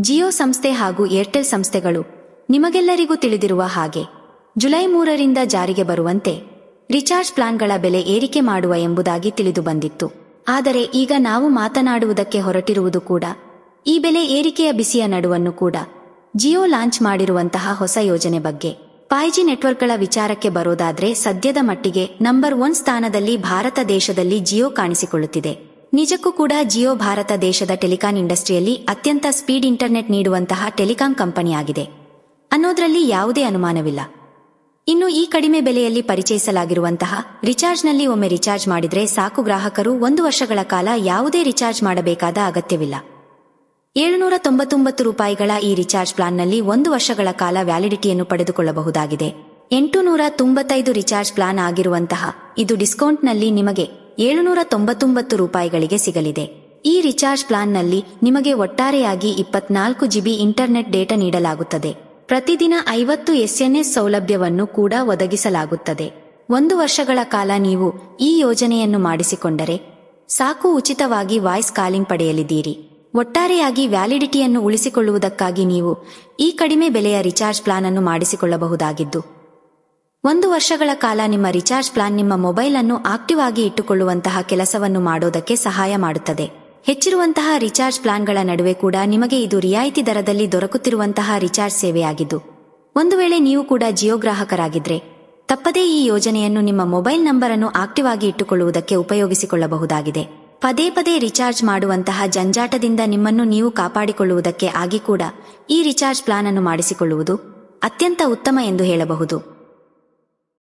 ಜಿಯೋ ಸಂಸ್ಥೆ ಹಾಗೂ ಏರ್ಟೆಲ್ ಸಂಸ್ಥೆಗಳು ನಿಮಗೆಲ್ಲರಿಗೂ ತಿಳಿದಿರುವ ಹಾಗೆ ಜುಲೈ ಮೂರರಿಂದ ಜಾರಿಗೆ ಬರುವಂತೆ ರಿಚಾರ್ಜ್ ಪ್ಲಾನ್ಗಳ ಬೆಲೆ ಏರಿಕೆ ಮಾಡುವ ಎಂಬುದಾಗಿ ತಿಳಿದು ಬಂದಿತ್ತು. ಆದರೆ ಈಗ ನಾವು ಮಾತನಾಡುವುದಕ್ಕೆ ಹೊರಟಿರುವುದು ಕೂಡ ಈ ಬೆಲೆ ಏರಿಕೆಯ ಬಿಸಿಯ ನಡುವನ್ನು ಕೂಡ ಜಿಯೋ ಲಾಂಚ್ ಮಾಡಿರುವಂತಹ ಹೊಸ ಯೋಜನೆ ಬಗ್ಗೆ. ಜಿ ನೆಟ್ವರ್ಕ್ಗಳ ವಿಚಾರಕ್ಕೆ ಬರೋದಾದ್ರೆ ಸದ್ಯದ ಮಟ್ಟಿಗೆ ನಂಬರ್ ಒನ್ ಸ್ಥಾನದಲ್ಲಿ ಭಾರತ ದೇಶದಲ್ಲಿ ಜಿಯೋ ಕಾಣಿಸಿಕೊಳ್ಳುತ್ತಿದೆ. ನಿಜಕ್ಕೂ ಕೂಡ ಜಿಯೋ ಭಾರತ ದೇಶದ ಟೆಲಿಕಾಂ ಇಂಡಸ್ಟ್ರಿಯಲ್ಲಿ ಅತ್ಯಂತ ಸ್ಪೀಡ್ ಇಂಟರ್ನೆಟ್ ನೀಡುವಂತಹ ಟೆಲಿಕಾಂ ಕಂಪನಿಯಾಗಿದೆ. ಅನ್ನೋದ್ರಲ್ಲಿ ಯಾವುದೇ ಅನುಮಾನವಿಲ್ಲ. ಇನ್ನು ಈ ಕಡಿಮೆ ಬೆಲೆಯಲ್ಲಿ ಪರಿಚಯಿಸಲಾಗಿರುವಂತಹ ರಿಚಾರ್ಜ್ನಲ್ಲಿ ಒಮ್ಮೆ ರಿಚಾರ್ಜ್ ಮಾಡಿದರೆ ಸಾಕು ಗ್ರಾಹಕರು ಒಂದು ವರ್ಷಗಳ ಕಾಲ ಯಾವುದೇ ರಿಚಾರ್ಜ್ ಮಾಡಬೇಕಾದ ಅಗತ್ಯವಿಲ್ಲ. ಏಳುನೂರ ತೊಂಬತ್ತೊಂಬತ್ತು ರೂಪಾಯಿಗಳ ಈ ರಿಚಾರ್ಜ್ ಪ್ಲಾನ್ನಲ್ಲಿ ಒಂದು ವರ್ಷಗಳ ಕಾಲ ವ್ಯಾಲಿಡಿಟಿಯನ್ನು ಪಡೆದುಕೊಳ್ಳಬಹುದಾಗಿದೆ. ಎಂಟು ನೂರ ತೊಂಬತ್ತೈದು ರಿಚಾರ್ಜ್ ಪ್ಲಾನ್ ಆಗಿರುವಂತಹ ಇದು ಡಿಸ್ಕೌಂಟ್ನಲ್ಲಿ ನಿಮಗೆ ಏಳುನೂರ ತೊಂಬತ್ತೊಂಬತ್ತು ರೂಪಾಯಿಗಳಿಗೆ ಸಿಗಲಿದೆ. ಈ ರಿಚಾರ್ಜ್ ಪ್ಲಾನ್ನಲ್ಲಿ ನಿಮಗೆ ಒಟ್ಟಾರೆಯಾಗಿ ಇಪ್ಪತ್ನಾಲ್ಕು ಜಿಬಿ ಇಂಟರ್ನೆಟ್ ಡೇಟಾ ನೀಡಲಾಗುತ್ತದೆ. ಪ್ರತಿದಿನ ಐವತ್ತು ಎಸ್ಎನ್ಎಸ್ ಸೌಲಭ್ಯವನ್ನು ಕೂಡ ಒದಗಿಸಲಾಗುತ್ತದೆ. ಒಂದು ವರ್ಷಗಳ ಕಾಲ ನೀವು ಈ ಯೋಜನೆಯನ್ನು ಮಾಡಿಸಿಕೊಂಡರೆ ಸಾಕು ಉಚಿತವಾಗಿ ವಾಯ್ಸ್ ಕಾಲಿಂಗ್ ಪಡೆಯಲಿದ್ದೀರಿ. ಒಟ್ಟಾರೆಯಾಗಿ ವ್ಯಾಲಿಡಿಟಿಯನ್ನು ಉಳಿಸಿಕೊಳ್ಳುವುದಕ್ಕಾಗಿ ನೀವು ಈ ಕಡಿಮೆ ಬೆಲೆಯ ರಿಚಾರ್ಜ್ ಪ್ಲಾನ್ ಅನ್ನು ಮಾಡಿಸಿಕೊಳ್ಳಬಹುದಾಗಿದ್ದು ಒಂದು ವರ್ಷಗಳ ಕಾಲ ನಿಮ್ಮ ರಿಚಾರ್ಜ್ ಪ್ಲಾನ್ ನಿಮ್ಮ ಮೊಬೈಲ್ ಅನ್ನು ಆಕ್ಟಿವ್ ಆಗಿ ಇಟ್ಟುಕೊಳ್ಳುವಂತಹ ಕೆಲಸವನ್ನು ಮಾಡೋದಕ್ಕೆ ಸಹಾಯ ಮಾಡುತ್ತದೆ. ಹೆಚ್ಚಿರುವಂತಹ ರಿಚಾರ್ಜ್ ಪ್ಲಾನ್ಗಳ ನಡುವೆ ಕೂಡ ನಿಮಗೆ ಇದು ರಿಯಾಯಿತಿ ದರದಲ್ಲಿ ದೊರಕುತ್ತಿರುವಂತಹ ರಿಚಾರ್ಜ್ ಸೇವೆಯಾಗಿದ್ದು, ಒಂದು ವೇಳೆ ನೀವು ಕೂಡ ಜಿಯೋ ಗ್ರಾಹಕರಾಗಿದ್ರೆ, ತಪ್ಪದೇ ಈ ಯೋಜನೆಯನ್ನು ನಿಮ್ಮ ಮೊಬೈಲ್ ನಂಬರ್ ಅನ್ನು ಆಕ್ಟಿವ್ ಆಗಿ ಇಟ್ಟುಕೊಳ್ಳುವುದಕ್ಕೆ ಉಪಯೋಗಿಸಿಕೊಳ್ಳಬಹುದಾಗಿದೆ. ಪದೇ ಪದೇ ರಿಚಾರ್ಜ್ ಮಾಡುವಂತಹ ಜಂಜಾಟದಿಂದ ನಿಮ್ಮನ್ನು ನೀವು ಕಾಪಾಡಿಕೊಳ್ಳುವುದಕ್ಕೆ ಆಗಿ ಕೂಡ ಈ ರಿಚಾರ್ಜ್ ಪ್ಲಾನ್ ಅನ್ನು ಮಾಡಿಸಿಕೊಳ್ಳುವುದು ಅತ್ಯಂತ ಉತ್ತಮ ಎಂದು ಹೇಳಬಹುದು.